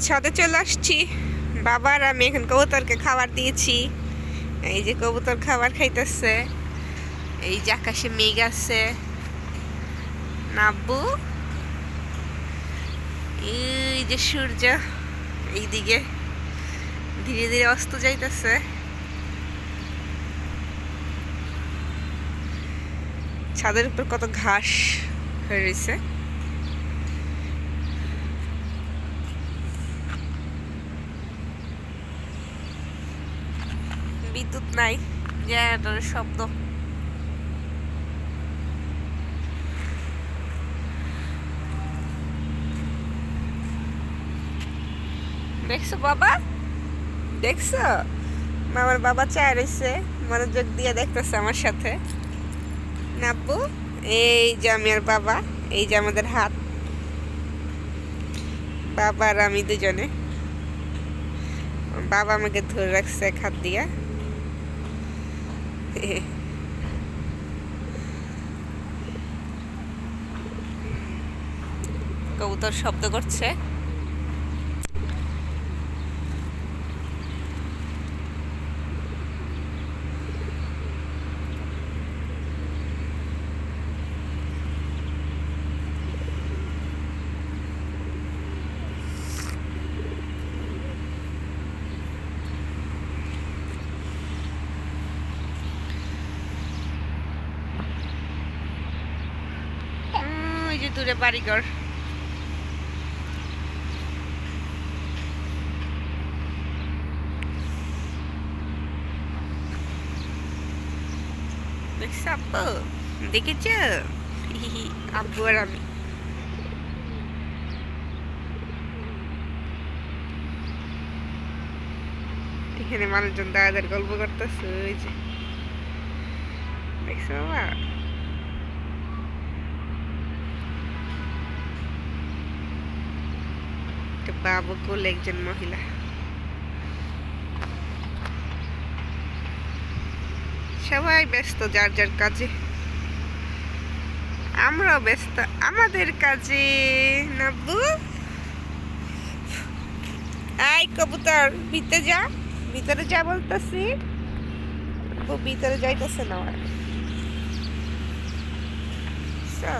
ছাদে চলে আসছি। বাবার, আমি এখন কবুতরকে খাবার দিয়েছি। এই যে কবুতর খাবার খাইতেছে। এই যে আকাশে মেঘ আছে। নাব্বু। এই যে সূর্য। এইদিকে ধীরে ধীরে অস্ত যাইতেছে। ছাদের উপর কত ঘাস হয়ে রয়েছে বিদ্যুৎ নাই, জেনারেটরের শব্দ। দেখছ বাবা? দেখছ? আমার বাবা চায় রয়েছে, মনোযোগ দিয়ে দেখতেছে আমার সাথে। নাব্বু, এই যে আমি আর বাবা, এই যে আমাদের হাত। বাবা আর আমি দুজনে। বাবা আমাকে ধরে রাখছে এক হাত দিয়া। কবুতর শব্দ করছে উম, ওই যে দূরে বাড়িঘর। দেখছ আব্বু? আর আমি। এখানে মানুষজন দাদাদের গল্প করতেছে, ওই যে। দেখছ বাবা? একটা একজন মহিলা। সবাই ব্যস্ত যার যার কাজে। আমরাও ব্যস্ত আমাদের কাজে। নাব্বু? আই কবুতর ভিতরে যা ভিতরে যা বলতেছি। ভিতরে যাইতেছে না। So,